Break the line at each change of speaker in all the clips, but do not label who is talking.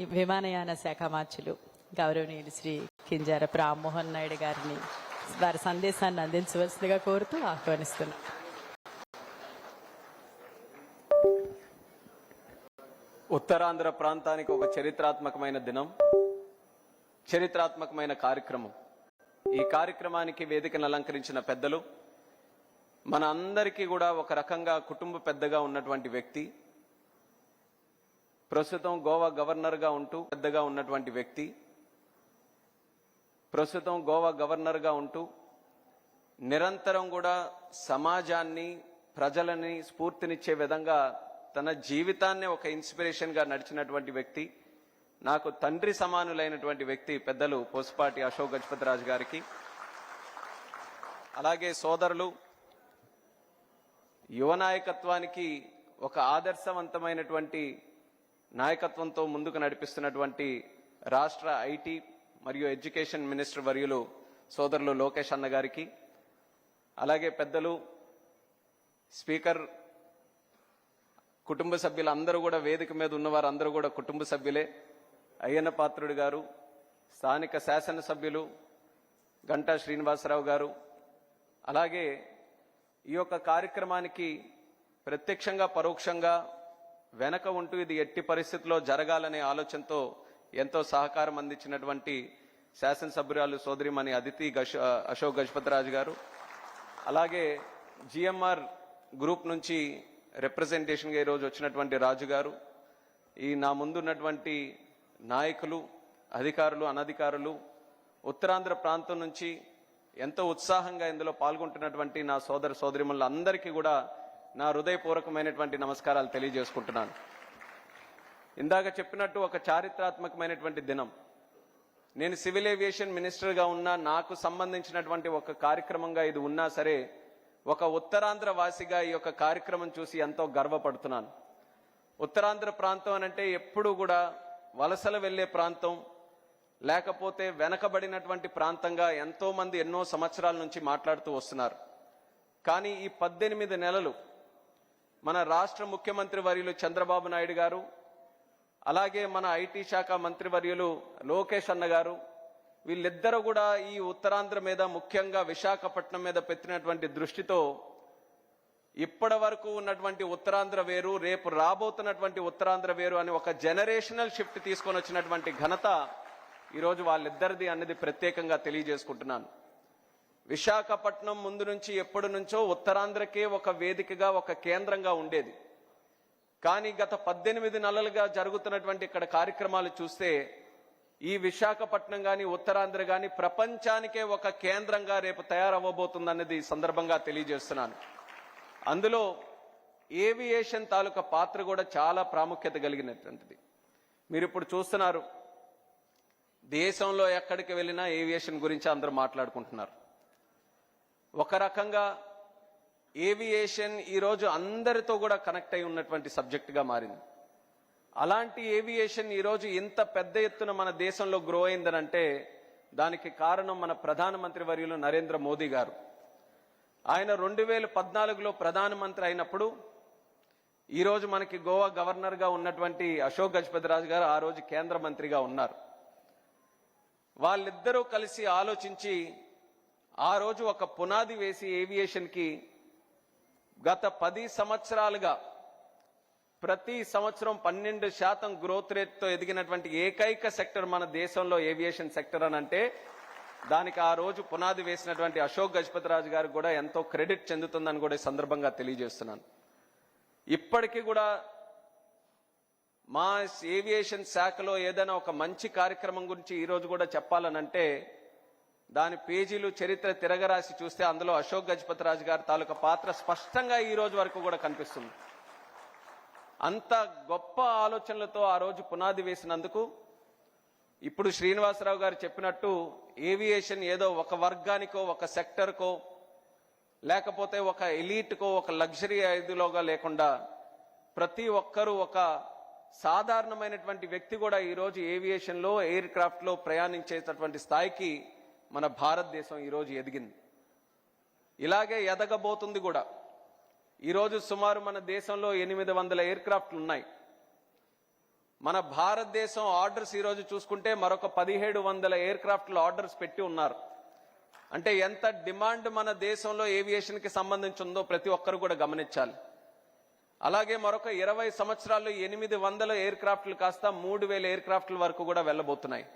ఈ విమానయాన శాఖ మార్చులు గౌరవనీయులు శ్రీ కింజారపు రామ్మోహన్ నాయుడు గారిని వారి సందేశాన్ని అందించవలసిందిగా కోరుతూ ఆహ్వానిస్తున్నా.
ఉత్తరాంధ్ర ప్రాంతానికి ఒక చరిత్రాత్మకమైన దినం చరిత్రాత్మకమైన కార్యక్రమం. ఈ కార్యక్రమానికి వేదికను అలంకరించిన పెద్దలు మన అందరికీ కూడా ఒక రకంగా కుటుంబ పెద్దగా ఉన్నటువంటి వ్యక్తి ప్రస్తుతం గోవా గవర్నర్గా ఉంటూ పెద్దగా ఉన్నటువంటి వ్యక్తి. ప్రస్తుతం గోవా గవర్నర్గా ఉంటూ నిరంతరం కూడా సమాజాన్ని ప్రజలని స్ఫూర్తినిచ్చే విధంగా తన జీవితాన్ని ఒక ఇన్స్పిరేషన్గా నడిచినటువంటి వ్యక్తి. నాకు తండ్రి సమానులైనటువంటి వ్యక్తి పెద్దలు పోసుపాటి అశోక్ గజపతిరాజు గారికి. అలాగే సోదరులు యువ నాయకత్వానికి ఒక ఆదర్శవంతమైనటువంటి నాయకత్వంతో ముందుకు నడిపిస్తున్నటువంటి రాష్ట్ర ఐటీ మరియు ఎడ్యుకేషన్ మినిస్టర్ వర్యులు సోదరులు లోకేష్ అన్న గారికి అలాగే పెద్దలు స్పీకర్ కుటుంబ సభ్యులు అందరూ కూడా వేదిక మీద ఉన్నవారు అందరూ కూడా కుటుంబ సభ్యులే. అయ్యన్న పాత్రుడు గారు స్థానిక శాసనసభ్యులు గంటా శ్రీనివాసరావు గారు అలాగే ఈ యొక్క కార్యక్రమానికి ప్రత్యక్షంగా పరోక్షంగా వెనక ఉంటూ ఇది ఎట్టి పరిస్థితుల్లో జరగాలనే ఆలోచనతో ఎంతో సహకారం అందించినటువంటి శాసనసభ్యురాలు సోదరిమణి అదితి గష అశోక్ గజపతిరాజు గారు. అలాగే జిఎంఆర్ గ్రూప్ నుంచి రిప్రజెంటేషన్గా ఈరోజు వచ్చినటువంటి రాజు గారు. ఈ నా ముందున్నటువంటి నాయకులు అధికారులు అనధికారులు ఉత్తరాంధ్ర ప్రాంతం నుంచి ఎంతో ఉత్సాహంగా ఇందులో పాల్గొంటున్నటువంటి నా సోదర సోదరిమల్ల అందరికీ కూడా నా హృదయపూర్వకమైనటువంటి నమస్కారాలు తెలియజేసుకుంటున్నాను. ఇందాక చెప్పినట్టు ఒక చారిత్రాత్మకమైనటువంటి దినం. నేను సివిల్ ఏవియేషన్ మినిస్టర్గా ఉన్నా నాకు సంబంధించినటువంటి ఒక కార్యక్రమంగా ఇది ఉన్నా సరే ఒక ఉత్తరాంధ్ర వాసిగా ఈ యొక్క కార్యక్రమం చూసి ఎంతో గర్వపడుతున్నాను. ఉత్తరాంధ్ర ప్రాంతం అనంటే ఎప్పుడూ కూడా వలసలు వెళ్ళే ప్రాంతం లేకపోతే వెనకబడినటువంటి ప్రాంతంగా ఎంతో మంది ఎన్నో సంవత్సరాల నుంచి మాట్లాడుతూ వస్తున్నారు. కానీ ఈ పద్దెనిమిది నెలలు మన రాష్ట్ర ముఖ్యమంత్రి వర్యులు చంద్రబాబు నాయుడు గారు అలాగే మన ఐటీ శాఖ మంత్రివర్యులు లోకేష్ అన్న గారు వీళ్ళిద్దరూ కూడా ఈ ఉత్తరాంధ్ర మీద ముఖ్యంగా విశాఖపట్నం మీద పెట్టినటువంటి దృష్టితో ఇప్పటి వరకు ఉన్నటువంటి ఉత్తరాంధ్ర వేరు రేపు రాబోతున్నటువంటి ఉత్తరాంధ్ర వేరు అని ఒక జనరేషనల్ షిఫ్ట్ తీసుకొని వచ్చినటువంటి ఘనత ఈరోజు వాళ్ళిద్దరిది అన్నది ప్రత్యేకంగా తెలియజేసుకుంటున్నాను. విశాఖపట్నం ముందు నుంచి ఎప్పటి నుంచో ఉత్తరాంధ్రకే ఒక వేదికగా ఒక కేంద్రంగా ఉండేది. కానీ గత పద్దెనిమిది నెలలుగా జరుగుతున్నటువంటి ఇక్కడ కార్యక్రమాలు చూస్తే ఈ విశాఖపట్నం గాని ఉత్తరాంధ్ర గాని ప్రపంచానికే ఒక కేంద్రంగా రేపు తయారవ్వబోతుందన్నది సందర్భంగా తెలియజేస్తున్నాను. అందులో ఏవియేషన్ తాలూకా పాత్ర కూడా చాలా ప్రాముఖ్యత కలిగినటువంటిది. మీరు ఇప్పుడు చూస్తున్నారు దేశంలో ఎక్కడికి వెళ్ళినా ఏవియేషన్ గురించి అందరూ మాట్లాడుకుంటున్నారు. ఒక రకంగా ఏవియేషన్ ఈరోజు అందరితో కూడా కనెక్ట్ అయి ఉన్నటువంటి సబ్జెక్టుగా మారింది. అలాంటి ఏవియేషన్ ఈరోజు ఇంత పెద్ద ఎత్తున మన దేశంలో గ్రో అయిందనంటే దానికి కారణం మన ప్రధానమంత్రి వర్యులు నరేంద్ర మోదీ గారు. ఆయన రెండు వేల పద్నాలుగులో ప్రధానమంత్రి అయినప్పుడు ఈరోజు మనకి గోవా గవర్నర్గా ఉన్నటువంటి అశోక్ గజపతిరాజు గారు ఆ రోజు కేంద్ర మంత్రిగా ఉన్నారు. వాళ్ళిద్దరూ కలిసి ఆలోచించి ఆ రోజు ఒక పునాది వేసి ఏవియేషన్కి గత పది సంవత్సరాలుగా ప్రతి సంవత్సరం పన్నెండు శాతం గ్రోత్ రేట్తో ఎదిగినటువంటి ఏకైక సెక్టర్ మన దేశంలో ఏవియేషన్ సెక్టర్ అని అంటే దానికి ఆ రోజు పునాది వేసినటువంటి అశోక్ గజపతి రాజు గారికి కూడా ఎంతో క్రెడిట్ చెందుతుందని కూడా సందర్భంగా తెలియజేస్తున్నాను. ఇప్పటికీ కూడా మా ఏవియేషన్ శాఖలో ఏదైనా ఒక మంచి కార్యక్రమం గురించి ఈ రోజు కూడా చెప్పాలనంటే దాని పేజీలు చరిత్ర తిరగరాసి చూస్తే అందులో అశోక్ గజపతిరాజు గారి తాలూకా పాత్ర స్పష్టంగా ఈ రోజు వరకు కూడా కనిపిస్తుంది. అంత గొప్ప ఆలోచనలతో ఆ రోజు పునాది వేసినందుకు ఇప్పుడు శ్రీనివాసరావు గారు చెప్పినట్టు ఏవియేషన్ ఏదో ఒక వర్గానికో ఒక సెక్టర్కో లేకపోతే ఒక ఎలీట్కో ఒక లగ్జరీ ఐదులోగా లేకుండా ప్రతి ఒక్కరూ ఒక సాధారణమైనటువంటి వ్యక్తి కూడా ఈరోజు ఏవియేషన్లో ఎయిర్ క్రాఫ్ట్లో ప్రయాణించేటటువంటి స్థాయికి మన భారతదేశం ఈరోజు ఎదిగింది. ఇలాగే ఎదగబోతుంది కూడా. ఈరోజు సుమారు మన దేశంలో ఎనిమిది వందల ఎయిర్క్రాఫ్ట్లు ఉన్నాయి. మన భారతదేశం ఆర్డర్స్ ఈరోజు చూసుకుంటే మరొక పదిహేడు వందల ఎయిర్క్రాఫ్ట్లు ఆర్డర్స్ పెట్టి ఉన్నారు. అంటే ఎంత డిమాండ్ మన దేశంలో ఏవియేషన్కి సంబంధించి ఉందో ప్రతి ఒక్కరు కూడా గమనించాలి. అలాగే మరొక ఇరవై సంవత్సరాల్లో ఎనిమిది వందల ఎయిర్క్రాఫ్ట్లు కాస్త మూడు వేల ఎయిర్క్రాఫ్ట్ల వరకు కూడా వెళ్ళబోతున్నాయి.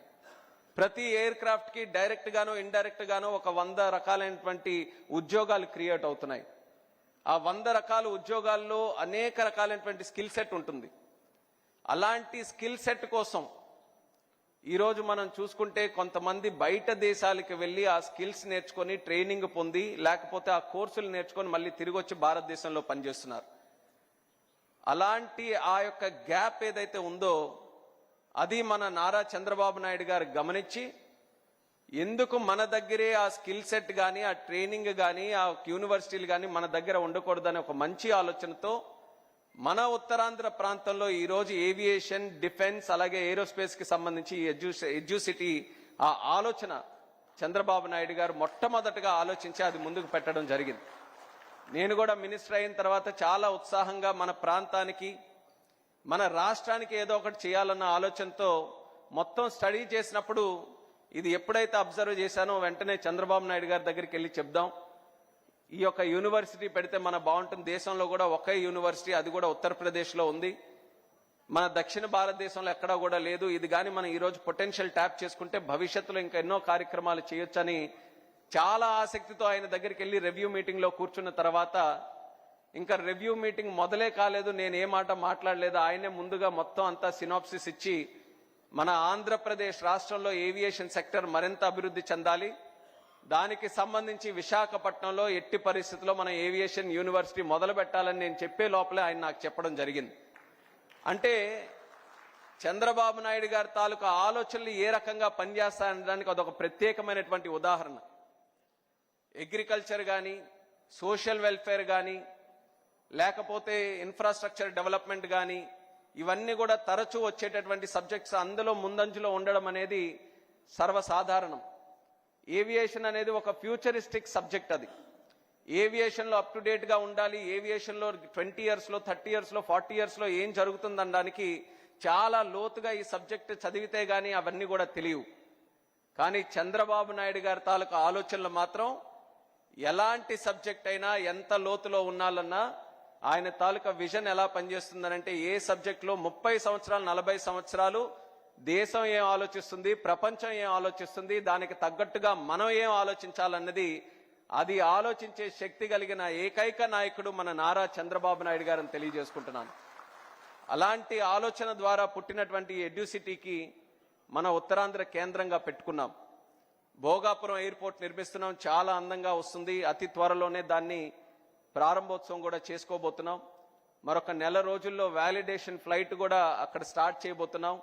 ప్రతి ఎయిర్ క్రాఫ్ట్కి డైరెక్ట్ గాను ఇండైరెక్ట్ ఒక వంద రకాలైనటువంటి ఉద్యోగాలు క్రియేట్ అవుతున్నాయి. ఆ వంద రకాల ఉద్యోగాల్లో అనేక రకాలైనటువంటి స్కిల్ సెట్ ఉంటుంది. అలాంటి స్కిల్ సెట్ కోసం ఈరోజు మనం చూసుకుంటే కొంతమంది బయట దేశాలకు వెళ్ళి ఆ స్కిల్స్ నేర్చుకొని ట్రైనింగ్ పొంది లేకపోతే ఆ కోర్సులు నేర్చుకొని మళ్ళీ తిరిగి వచ్చి భారతదేశంలో పనిచేస్తున్నారు. అలాంటి ఆ యొక్క గ్యాప్ ఏదైతే ఉందో అది మన నారా చంద్రబాబు నాయుడు గారు గమనించి ఎందుకు మన దగ్గరే ఆ స్కిల్ సెట్ కానీ ఆ ట్రైనింగ్ కానీ ఆ యూనివర్సిటీలు కానీ మన దగ్గర ఉండకూడదని ఒక మంచి ఆలోచనతో మన ఉత్తరాంధ్ర ప్రాంతంలో ఈ రోజు ఏవియేషన్ డిఫెన్స్ అలాగే ఏరోస్పేస్కి సంబంధించి ఎడ్యూ ఎడ్యూసిటీ ఆ ఆలోచన చంద్రబాబు నాయుడు గారు మొట్టమొదటగా ఆలోచించి అది ముందుకు పెట్టడం జరిగింది. నేను కూడా మినిస్టర్ అయిన తర్వాత చాలా ఉత్సాహంగా మన ప్రాంతానికి మన రాష్ట్రానికి ఏదో ఒకటి చేయాలన్న ఆలోచనతో మొత్తం స్టడీ చేసినప్పుడు ఇది ఎప్పుడైతే అబ్జర్వ్ చేశానో వెంటనే చంద్రబాబు నాయుడు గారి దగ్గరికి వెళ్ళి చెప్దాం. ఈ యొక్క యూనివర్సిటీ పెడితే మన బాగుంటుంది. దేశంలో కూడా ఒకే యూనివర్సిటీ అది కూడా ఉత్తరప్రదేశ్లో ఉంది. మన దక్షిణ భారతదేశంలో ఎక్కడా కూడా లేదు. ఇది కానీ మనం ఈరోజు పొటెన్షియల్ ట్యాప్ చేసుకుంటే భవిష్యత్తులో ఇంకా ఎన్నో కార్యక్రమాలు చేయొచ్చని చాలా ఆసక్తితో ఆయన దగ్గరికి వెళ్ళి రివ్యూ మీటింగ్లో కూర్చున్న తర్వాత ఇంకా రివ్యూ మీటింగ్ మొదలే కాలేదు నేను ఏ మాట మాట్లాడలేదు. ఆయనే ముందుగా మొత్తం అంతా సినాప్సిస్ ఇచ్చి మన ఆంధ్రప్రదేశ్ రాష్ట్రంలో ఏవియేషన్ సెక్టర్ మరింత అభివృద్ధి చెందాలి. దానికి సంబంధించి విశాఖపట్నంలో ఎట్టి పరిస్థితుల్లో మన ఏవియేషన్ యూనివర్సిటీ మొదలు పెట్టాలని నేను చెప్పే లోపలే ఆయన నాకు చెప్పడం జరిగింది. అంటే చంద్రబాబు నాయుడు గారి తాలూకా ఆలోచనలు ఏ రకంగా పనిచేస్తాయనడానికి అదొక ప్రత్యేకమైనటువంటి ఉదాహరణ. అగ్రికల్చర్ కానీ సోషల్ వెల్ఫేర్ కానీ లేకపోతే ఇన్ఫ్రాస్ట్రక్చర్ డెవలప్మెంట్ కానీ ఇవన్నీ కూడా తరచూ వచ్చేటటువంటి సబ్జెక్ట్స్ అందులో ముందంజలో ఉండడం అనేది సర్వసాధారణం. ఏవియేషన్ అనేది ఒక ఫ్యూచరిస్టిక్ సబ్జెక్ట్ అది. ఏవియేషన్లో అప్ టు డేట్గా ఉండాలి ఏవియేషన్లో ట్వంటీ ఇయర్స్లో థర్టీ ఇయర్స్లో ఫార్టీ ఇయర్స్లో ఏం జరుగుతుందనడానికి చాలా లోతుగా ఈ సబ్జెక్ట్ చదివితే గానీ అవన్నీ కూడా తెలియవు. కానీ చంద్రబాబు నాయుడు గారి తాలూకా ఆలోచనలు మాత్రం ఎలాంటి సబ్జెక్ట్ అయినా ఎంత లోతులో ఉన్నాలన్నా ఆయన తాలూకా విజన్ ఎలా పనిచేస్తుందనంటే ఏ సబ్జెక్ట్లో ముప్పై సంవత్సరాలు నలభై సంవత్సరాలు దేశం ఏం ఆలోచిస్తుంది ప్రపంచం ఏం ఆలోచిస్తుంది దానికి తగ్గట్టుగా మనం ఏం ఆలోచించాలన్నది అది ఆలోచించే శక్తి కలిగిన ఏకైక నాయకుడు మన నారా చంద్రబాబు నాయుడు గారని తెలియజేసుకుంటున్నాను. అలాంటి ఆలోచన ద్వారా పుట్టినటువంటి ఎడ్యూసిటీకి మన ఉత్తరాంధ్ర కేంద్రంగా పెట్టుకున్నాం. భోగాపురం ఎయిర్పోర్ట్ నిర్మిస్తున్నాం చాలా అందంగా వస్తుంది. అతి త్వరలోనే దాన్ని ప్రారంభోత్సవం కూడా చేసుకోబోతున్నాం. మరొక నెల రోజుల్లో వ్యాలిడేషన్ ఫ్లైట్ కూడా అక్కడ స్టార్ట్ చేయబోతున్నాం.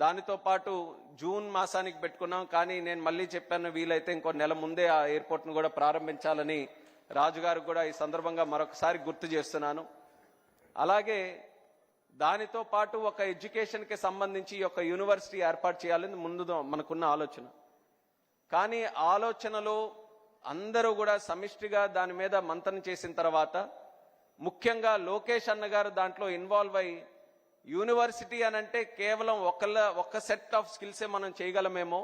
దానితో పాటు జూన్ మాసానికి పెట్టుకున్నాం. కానీ నేను మళ్ళీ చెప్పాను వీలైతే ఇంకో నెల ముందే ఆ ఎయిర్పోర్ట్ను కూడా ప్రారంభించాలని రాజుగారు కూడా ఈ సందర్భంగా మరొకసారి గుర్తు చేస్తున్నాను. అలాగే దానితో పాటు ఒక ఎడ్యుకేషన్కి సంబంధించి ఒక యూనివర్సిటీ ఏర్పాటు చేయాలని ముందు మనకున్న ఆలోచన. కానీ ఆలోచనలో అందరూ కూడా సమిష్టిగా దాని మీద మంతన చేసిన తర్వాత ముఖ్యంగా లోకేష్ అన్నగారు దాంట్లో ఇన్వాల్వ్ అయి యూనివర్సిటీ అని అంటే కేవలం ఒకళ్ళ ఒక్క సెట్ ఆఫ్ స్కిల్సే మనం చేయగలమేమో.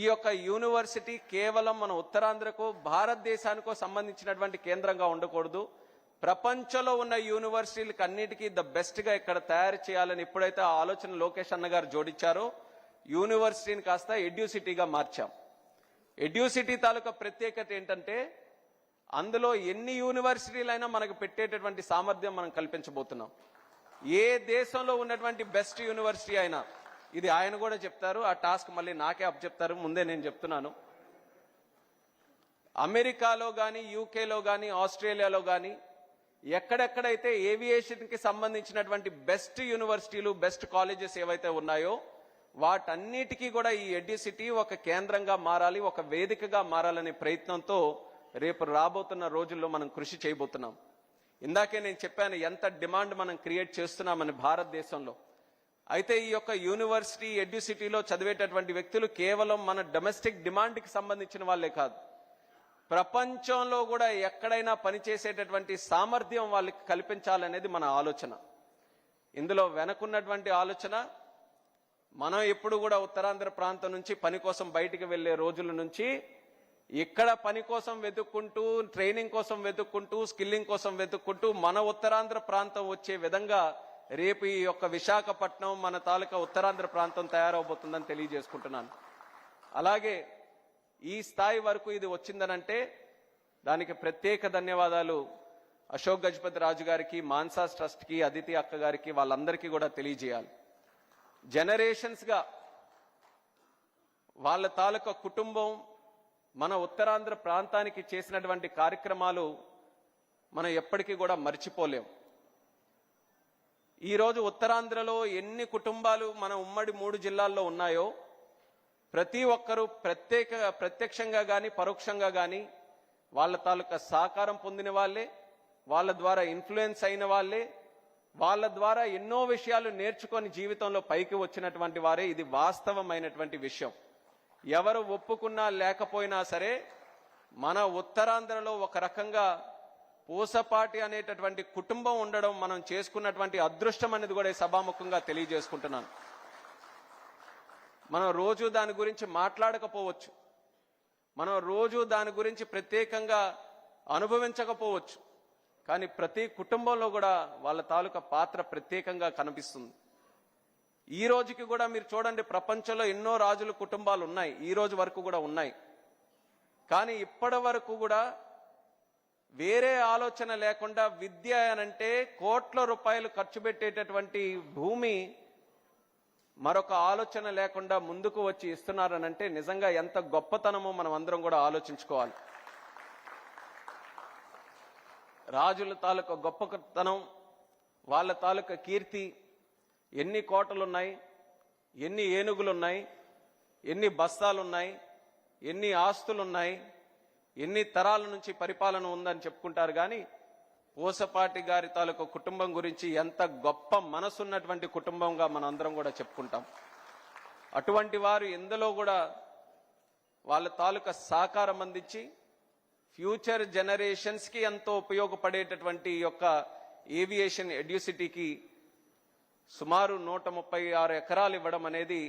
ఈ యొక్క యూనివర్సిటీ కేవలం మన ఉత్తరాంధ్రకు భారతదేశానికో సంబంధించినటువంటి కేంద్రంగా ఉండకూడదు. ప్రపంచంలో ఉన్న యూనివర్సిటీలకు అన్నిటికీ ద బెస్ట్గా ఇక్కడ తయారు చేయాలని ఎప్పుడైతే ఆ ఆలోచన లోకేష్ అన్న గారు జోడించారో. యూనివర్సిటీని కాస్త ఎడ్యూసిటీగా మార్చాం. ఎడ్యూసిటీ తాలూకా ప్రత్యేకత ఏంటంటే అందులో ఎన్ని యూనివర్సిటీలైనా మనకు పెట్టేటటువంటి సామర్థ్యం మనం కల్పించబోతున్నాం. ఏ దేశంలో ఉన్నటువంటి బెస్ట్ యూనివర్సిటీ అయినా ఇది ఆయన కూడా చెప్తారు ఆ టాస్క్ మళ్ళీ నాకే అప్ చెప్తారు ముందే నేను చెప్తున్నాను. అమెరికాలో కానీ యూకేలో కానీ ఆస్ట్రేలియాలో కానీ ఎక్కడెక్కడైతే ఏవియేషన్కి సంబంధించినటువంటి బెస్ట్ యూనివర్సిటీలు బెస్ట్ కాలేజెస్ ఏవైతే ఉన్నాయో వాటన్నిటికీ కూడా ఈ ఎడ్యుసిటీ ఒక కేంద్రంగా మారాలి ఒక వేదికగా మారాలనే ప్రయత్నంతో రేపు రాబోతున్న రోజుల్లో మనం కృషి చేయబోతున్నాం. ఇందాకే నేను చెప్పాను ఎంత డిమాండ్ మనం క్రియేట్ చేస్తున్నామని భారతదేశంలో. అయితే ఈ యొక్క యూనివర్సిటీ ఎడ్యుసిటీలో చదివేటటువంటి వ్యక్తులు కేవలం మన డొమెస్టిక్ డిమాండ్కి సంబంధించిన వాళ్ళే కాదు. ప్రపంచంలో కూడా ఎక్కడైనా పనిచేసేటటువంటి సామర్థ్యం వాళ్ళకి కల్పించాలనేది మన ఆలోచన. ఇందులో వెనకున్నటువంటి ఆలోచన మనం ఎప్పుడు కూడా ఉత్తరాంధ్ర ప్రాంతం నుంచి పని కోసం బయటికి వెళ్ళే రోజుల నుంచి ఇక్కడ పని కోసం వెతుక్కుంటూ ట్రైనింగ్ కోసం వెతుక్కుంటూ స్కిల్లింగ్ కోసం వెతుక్కుంటూ మన ఉత్తరాంధ్ర ప్రాంతం వచ్చే విధంగా రేపు ఈ యొక్క విశాఖపట్నం మన తాలూకా ఉత్తరాంధ్ర ప్రాంతం తయారవబోతుందని తెలియజేసుకుంటున్నాను. అలాగే ఈ స్థాయి వరకు ఇది వచ్చిందనంటే దానికి ప్రత్యేక ధన్యవాదాలు అశోక్ గజపతి రాజు గారికి మాన్సాస్ ట్రస్ట్కి అదితి అక్క గారికి వాళ్ళందరికీ కూడా తెలియజేయాలి. జనరేషన్స్గా వాళ్ళ తాలూకా కుటుంబం మన ఉత్తరాంధ్ర ప్రాంతానికి చేసినటువంటి కార్యక్రమాలు మనం ఎప్పటికీ కూడా మర్చిపోలేం. ఈరోజు ఉత్తరాంధ్రలో ఎన్ని కుటుంబాలు మన ఉమ్మడి మూడు జిల్లాల్లో ఉన్నాయో ప్రతి ఒక్కరూ ప్రత్యేక ప్రత్యక్షంగా కానీ పరోక్షంగా కానీ వాళ్ళ తాలూకా సహకారం పొందిన వాళ్ళే వాళ్ళ ద్వారా ఇన్ఫ్లుయెన్స్ అయిన వాళ్ళే వాళ్ళ ద్వారా ఎన్నో విషయాలు నేర్చుకొని జీవితంలో పైకి వచ్చినటువంటి వారే. ఇది వాస్తవమైనటువంటి విషయం. ఎవరు ఒప్పుకున్నా లేకపోయినా సరే మన ఉత్తరాంధ్రలో ఒక రకంగా పూసపాటి అనేటటువంటి కుటుంబం ఉండడం మనం చేసుకున్నటువంటి అదృష్టం అనేది కూడా సభాముఖంగా తెలియజేసుకుంటున్నాను. మనం రోజు దాని గురించి మాట్లాడకపోవచ్చు. మనం రోజు దాని గురించి ప్రత్యేకంగా అనుభవించకపోవచ్చు. కానీ ప్రతి కుటుంబంలో కూడా వాళ్ళ తాలూకా పాత్ర ప్రత్యేకంగా కనిపిస్తుంది. ఈ రోజుకి కూడా మీరు చూడండి ప్రపంచంలో ఎన్నో రాజుల కుటుంబాలు ఉన్నాయి. ఈ రోజు వరకు కూడా ఉన్నాయి. కానీ ఇప్పటి వరకు కూడా వేరే ఆలోచన లేకుండా విద్య అనంటే కోట్ల రూపాయలు ఖర్చు పెట్టేటటువంటి భూమి మరొక ఆలోచన లేకుండా ముందుకు వచ్చి ఇస్తున్నారనంటే నిజంగా ఎంత గొప్పతనమో మనం అందరం కూడా ఆలోచించుకోవాలి. రాజుల తాలూకా గొప్పతనం వాళ్ళ తాలూకా కీర్తి ఎన్ని కోటలున్నాయి ఎన్ని ఏనుగులున్నాయి ఎన్ని బస్తాలున్నాయి ఎన్ని ఆస్తులున్నాయి ఎన్ని తరాల నుంచి పరిపాలన ఉందని చెప్పుకుంటారు కానీ పూసపాటి గారి తాలూకా కుటుంబం గురించి ఎంత గొప్ప మనసున్నటువంటి కుటుంబంగా మనం అందరం కూడా చెప్పుకుంటాం. అటువంటి వారు ఎందులో కూడా వాళ్ళ తాలూకా సహకారం అందించి ఫ్యూచర్ జనరేషన్స్కి ఎంతో ఉపయోగపడేటటువంటి యొక్క ఏవియేషన్ ఎడ్యూసిటీకి సుమారు నూట ముప్పై ఆరు ఎకరాలు ఇవ్వడం అనేది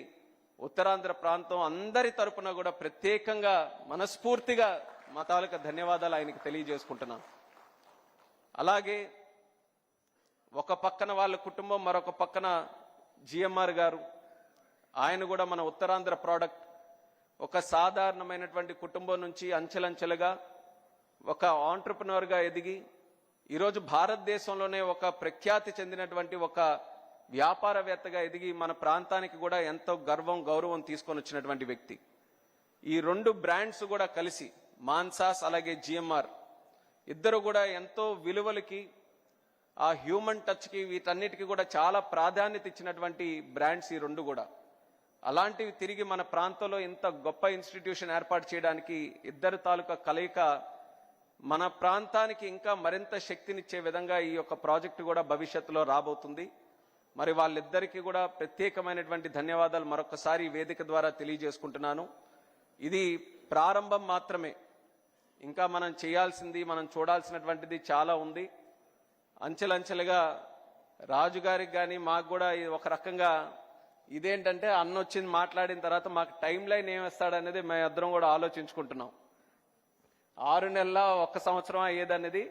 ఉత్తరాంధ్ర ప్రాంతం అందరి తరపున కూడా ప్రత్యేకంగా మనస్ఫూర్తిగా మా తాలూకా ధన్యవాదాలు ఆయనకి తెలియజేసుకుంటున్నాను. అలాగే ఒక పక్కన వాళ్ళ కుటుంబం మరొక పక్కన జిఎంఆర్ గారు ఆయన కూడా మన ఉత్తరాంధ్ర ప్రోడక్ట్ ఒక సాధారణమైనటువంటి కుటుంబం నుంచి అంచెలంచెలుగా ఒక ఆంటర్ప్రినర్గా ఎదిగి ఈరోజు భారతదేశంలోనే ఒక ప్రఖ్యాతి చెందినటువంటి ఒక వ్యాపారవేత్తగా ఎదిగి మన ప్రాంతానికి కూడా ఎంతో గర్వం గౌరవం తీసుకొని వచ్చినటువంటి వ్యక్తి. ఈ రెండు బ్రాండ్స్ కూడా కలిసి మాన్సాస్ అలాగే జిఎంఆర్ ఇద్దరు కూడా ఎంతో విలువలకి ఆ హ్యూమన్ టచ్కి వీటన్నిటికీ కూడా చాలా ప్రాధాన్యత ఇచ్చినటువంటి బ్రాండ్స్ ఈ రెండు కూడా. అలాంటివి తిరిగి మన ప్రాంతంలో ఇంత గొప్ప ఇన్స్టిట్యూషన్ ఏర్పాటు చేయడానికి ఇద్దరు తాలూకా కలయిక మన ప్రాంతానికి ఇంకా మరింత శక్తినిచ్చే విధంగా ఈ యొక్క ప్రాజెక్టు కూడా భవిష్యత్తులో రాబోతుంది. మరి వాళ్ళిద్దరికీ కూడా ప్రత్యేకమైనటువంటి ధన్యవాదాలు మరొకసారి వేదిక ద్వారా తెలియజేసుకుంటున్నాను. ఇది ప్రారంభం మాత్రమే. ఇంకా మనం చేయాల్సింది మనం చూడాల్సినటువంటిది చాలా ఉంది. అంచెలంచెలుగా రాజుగారికి కానీ మాకు కూడా ఒక రకంగా ఇదేంటంటే అన్న వచ్చింది మాట్లాడిన తర్వాత మాకు టైం లైన్ ఏమిస్తాడనేది మేమిద్దరం కూడా ఆలోచించుకుంటున్నాం. ఆరు నెలల ఒక్క సంవత్సరం అయ్యేదనేది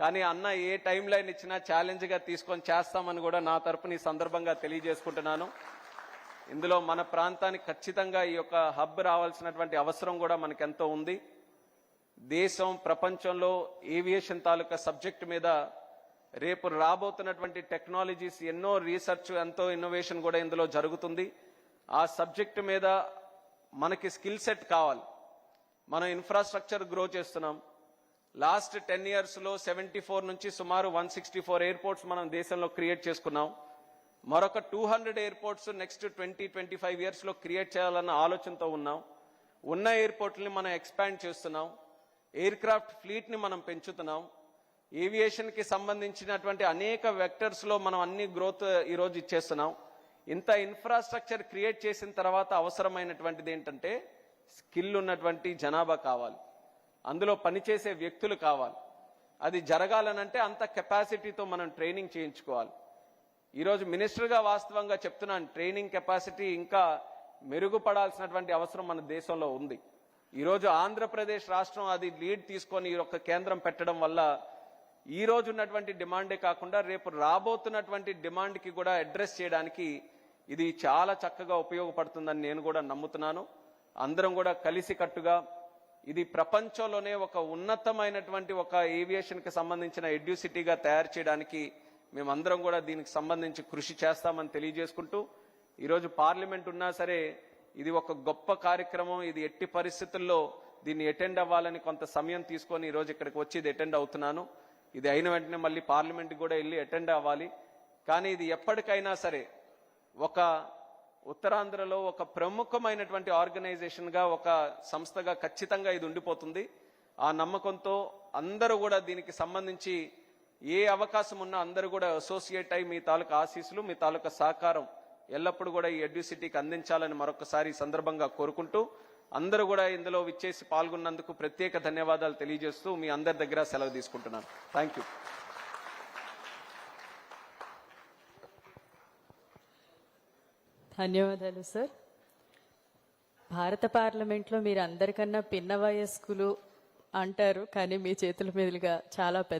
కానీ అన్న ఏ టైం లైన్ ఇచ్చినా ఛాలెంజ్గా తీసుకొని చేస్తామని కూడా నా తరపున ఈ సందర్భంగా తెలియజేసుకుంటున్నాను. ఇందులో మన ప్రాంతానికి ఖచ్చితంగా ఈ యొక్క హబ్ రావాల్సినటువంటి అవసరం కూడా మనకెంతో ఉంది. దేశం ప్రపంచంలో ఏవియేషన్ తాలూకా సబ్జెక్ట్ మీద రేపు రాబోతున్నటువంటి టెక్నాలజీస్ ఎన్నో రీసెర్చ్ ఎంతో ఇన్నోవేషన్ కూడా ఇందులో జరుగుతుంది. ఆ సబ్జెక్ట్ మీద మనకి స్కిల్ సెట్ కావాలి. మనం ఇన్ఫ్రాస్ట్రక్చర్ గ్రో చేస్తున్నాం. లాస్ట్ టెన్ ఇయర్స్లో సెవెంటీ ఫోర్ నుంచి సుమారు వన్ సిక్స్టీ ఫోర్ ఎయిర్పోర్ట్స్ మనం దేశంలో క్రియేట్ చేసుకున్నాం. మరొక two hundred airports next twenty twenty five ఇయర్స్లో క్రియేట్ చేయాలన్న ఆలోచనతో ఉన్నాం. ఉన్న ఎయిర్పోర్ట్ని మనం ఎక్స్పాండ్ చేస్తున్నాం. ఎయిర్ క్రాఫ్ట్ ఫ్లీట్ని మనం పెంచుతున్నాం. ఏవియేషన్కి సంబంధించినటువంటి అనేక వెక్టర్స్లో మనం అన్ని గ్రోత్ ఈరోజు ఇచ్చేస్తున్నాం. ఇంత ఇన్ఫ్రాస్ట్రక్చర్ క్రియేట్ చేసిన తర్వాత అవసరమైనటువంటిది ఏంటంటే స్కిల్ ఉన్నటువంటి జనాభా కావాలి. అందులో పనిచేసే వ్యక్తులు కావాలి. అది జరగాలనంటే అంత కెపాసిటీతో మనం ట్రైనింగ్ చేయించుకోవాలి. ఈరోజు మినిస్టర్గా వాస్తవంగా చెప్తున్నాను ట్రైనింగ్ కెపాసిటీ ఇంకా మెరుగుపడాల్సినటువంటి అవసరం మన దేశంలో ఉంది. ఈరోజు ఆంధ్రప్రదేశ్ రాష్ట్రం అది లీడ్ తీసుకొని ఈ యొక్క కేంద్రం పెట్టడం వల్ల ఈ రోజు ఉన్నటువంటి డిమాండే కాకుండా రేపు రాబోతున్నటువంటి డిమాండ్కి కూడా అడ్రస్ చేయడానికి ఇది చాలా చక్కగా ఉపయోగపడుతుందని నేను కూడా నమ్ముతున్నాను. అందరం కూడా కలిసికట్టుగా ఇది ప్రపంచంలోనే ఒక ఉన్నతమైనటువంటి ఒక ఏవియేషన్కి సంబంధించిన ఎడ్యూసిటీగా తయారు చేయడానికి మేమందరం కూడా దీనికి సంబంధించి కృషి చేస్తామని తెలియజేసుకుంటూ ఈరోజు పార్లమెంట్ ఉన్నా సరే ఇది ఒక గొప్ప కార్యక్రమం. ఇది ఎట్టి పరిస్థితుల్లో దీన్ని అటెండ్ అవ్వాలని కొంత సమయం తీసుకొని ఈరోజు ఇక్కడికి వచ్చి ఇది అటెండ్ అవుతున్నాను. ఇది అయిన వెంటనే మళ్ళీ పార్లమెంట్కి కూడా వెళ్ళి అటెండ్ అవ్వాలి. కానీ ఇది ఎప్పటికైనా సరే ఒక ఉత్తరాంధ్రలో ఒక ప్రముఖమైనటువంటి ఆర్గనైజేషన్గా ఒక సంస్థగా ఖచ్చితంగా ఇది ఉండిపోతుంది. ఆ నమ్మకంతో అందరూ కూడా దీనికి సంబంధించి ఏ అవకాశం ఉన్నా అందరూ కూడా అసోసియేట్ అయి మీ తాలూకా ఆశీస్సులు మీ తాలూకా సహకారం ఎల్లప్పుడూ కూడా ఈ ఎడ్యూసిటీకి అందించాలని మరొకసారి సందర్భంగా కోరుకుంటూ అందరూ కూడా ఇందులో విచ్చేసి పాల్గొన్నందుకు ప్రత్యేక ధన్యవాదాలు తెలియజేస్తూ మీ అందరి దగ్గర సెలవు తీసుకుంటున్నాను. థ్యాంక్ యూ
ధన్యవాదాలు సార్. భారత పార్లమెంట్లో మీరు అందరికన్నా పిన్న వయస్కులు అంటారు కానీ మీ చేతుల మీదుగా చాలా పెద్ద